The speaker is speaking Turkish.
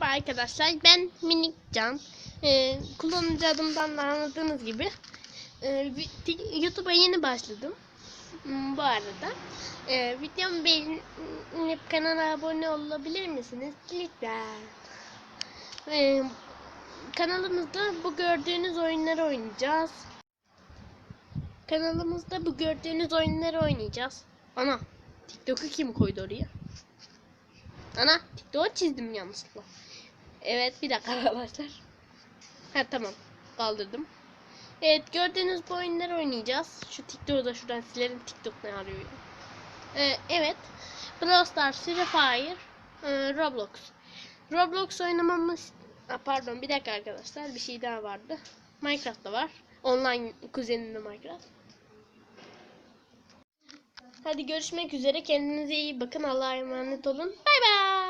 Merhaba arkadaşlar ben Minik Can. Ee, kullanıcı adımdan da anladığınız gibi e, YouTube'a yeni başladım. Hmm, Bu arada e, videomu beğenip kanala abone olabilir misiniz? Lütfen. E, kanalımızda bu gördüğünüz oyunları oynayacağız. Kanalımızda bu gördüğünüz oyunları oynayacağız. Ana TikTok'u kim koydu oraya? Ana TikTok'u çizdim yanlışlıkla. Evet bir dakika arkadaşlar. Ha tamam kaldırdım. Evet gördüğünüz bu oyunları oynayacağız. Şu TikTok'u da şuradan silerim. TikTok ne arıyor. Ee, evet. Brawl Stars, Free Fire, e, Roblox. Roblox oynamamız... Ha, pardon bir dakika arkadaşlar. Bir şey daha vardı. Minecraft da var. Online kuzenimle Minecraft. Hadi görüşmek üzere. Kendinize iyi bakın. Allah'a emanet olun. Bay bay.